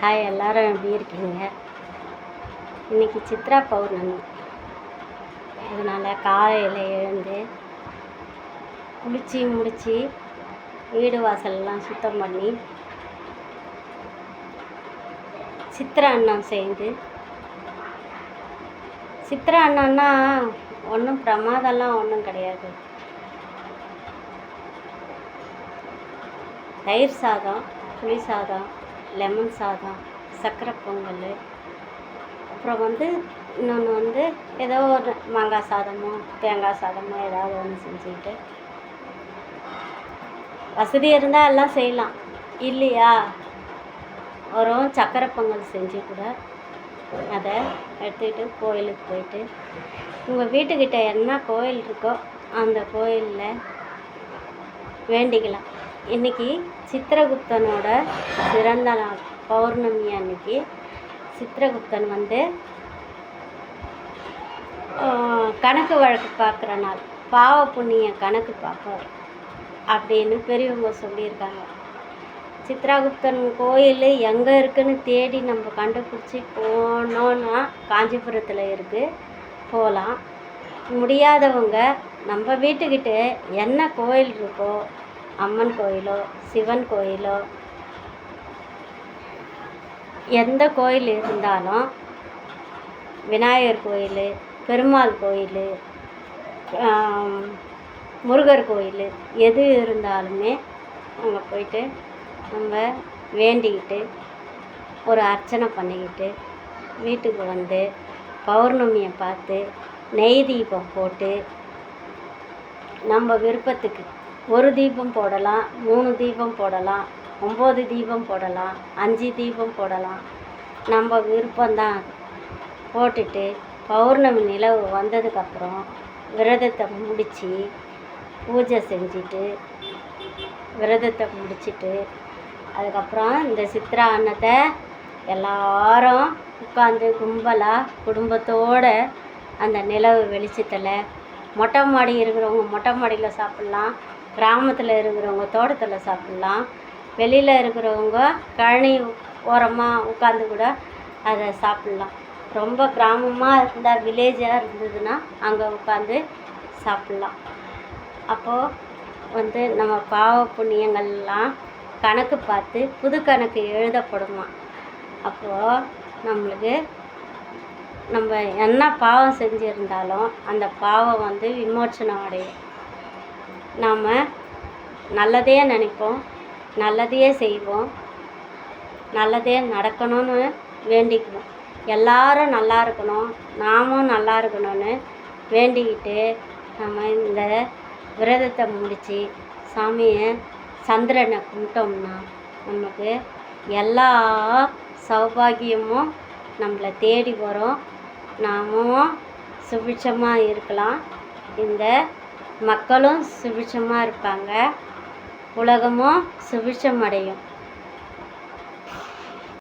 Hi எல்லாரும் எப்படி இருக்கீங்க? இன்னைக்கு சித்ரா பௌர்ணமி. அதனால் காலையில் எழுந்து குளித்து முடித்து வீடு வாசல்லாம் சுத்தம் பண்ணி சித்ரா அண்ணம் செய்து சித்ரா அன்னம்னா ஒன்றும் பிரமாதம்லாம் ஒன்றும் கிடையாது. தயிர் சாதம் புளி சாதம் லெமன் சாதம் சர்க்கரை பொங்கல். அப்புறம் வந்து இன்னொன்று வந்து ஏதோ ஒரு மாங்காய் சாதமோ தேங்காய் சாதமோ ஏதாவது ஒன்று செஞ்சுக்கிட்டு. வசதி இருந்தால் எல்லாம் செய்யலாம். இல்லையா? ஒரு சக்கரை பொங்கல் செஞ்சு கூட அதை எடுத்துக்கிட்டு கோயிலுக்கு போயிட்டு உங்கள் வீட்டுக்கிட்ட என்ன கோயில் இருக்கோ அந்த கோயிலில் வேண்டிக்கலாம். இன்றைக்கி சித்திரகுப்தனோட பிறந்த நாள் பௌர்ணமி அன்னைக்கு சித்திரகுப்தன் வந்து கணக்கு வழக்கு பார்க்குற நாள் பாவ புண்ணிய கணக்கு பார்ப்பார் அப்படின்னு பெரியவங்க சொல்லியிருக்காங்க. சித்ராகுப்தன் கோயில் எங்கே இருக்குன்னு தேடி நம்ம கண்டுபிடிச்சி போனோன்னா காஞ்சிபுரத்தில் இருக்குது போகலாம் முடியாதவங்க நம்ம வீட்டுக்கிட்ட என்ன கோயில் இருக்கோ அம்மன் கோயிலோ சிவன் கோயிலோ எந்த கோயில் இருந்தாலும் விநாயகர் கோயில் பெருமாள் கோயில் முருகர் கோயில் எது இருந்தாலுமே அங்கே போயிட்டு நம்ம வேண்டிக்கிட்டு ஒரு அர்ச்சனை பண்ணிக்கிட்டு வீட்டுக்கு வந்து பௌர்ணமியை பார்த்து நெய் தீபம் போட்டு நம்ம விருப்பத்துக்கு ஒரு தீபம் போடலாம் மூணு தீபம் போடலாம் ஒம்பது தீபம் போடலாம் அஞ்சு தீபம் போடலாம். நம்ம விருப்பம்தான். போட்டுட்டு பௌர்ணமி நிலவு வந்ததுக்கப்புறம் விரதத்தை முடித்து பூஜை செஞ்சுட்டு விரதத்தை முடிச்சிட்டு அதுக்கப்புறம் இந்த சித்ரா அன்னத்தை எல்லாரும் உட்காந்து கும்பலாக குடும்பத்தோட அந்த நிலவு வெளிச்சத்தில் மொட்டை மாடி இருக்கிறவங்க மொட்டை மாடியில் சாப்பிட்லாம். கிராமத்தில் இருக்கிறவங்க தோட்டத்தில் சாப்பிட்லாம். வெளியில் இருக்கிறவங்க கழனி ஓரமாக உட்காந்து கூட அதை சாப்பிட்லாம். ரொம்ப கிராமமாக இருந்தால் வில்லேஜாக இருந்ததுன்னா அங்கே உட்காந்து சாப்பிட்லாம். அப்போது வந்து நம்ம பாவ புண்ணியங்கள்லாம் கணக்கு பார்த்து புது கணக்கு எழுதப்படுமா? அப்போது நம்மளுக்கு நம்ம என்ன பாவம் செஞ்சுருந்தாலும் அந்த பாவம் வந்து விமோச்சனம் அடையும். நாம் நல்லதே நினைப்போம் நல்லதையே செய்வோம் நல்லதே நடக்கணும்னு வேண்டிக்குவோம். எல்லாரும் நல்லா இருக்கணும் நாமும் நல்லா இருக்கணும்னு வேண்டிக்கிட்டு நம்ம இந்த விரதத்தை முடித்து சாமியை சந்திரனை கும்பிட்டோம்னா நமக்கு எல்லா சௌபாகியமும் நம்மளை தேடி வரும். நாமும் சுபிட்சமாக இருக்கலாம். இந்த மக்களும் சுபிட்சமாக இருப்பாங்க. உலகமும் சுபிட்சம் அடையும்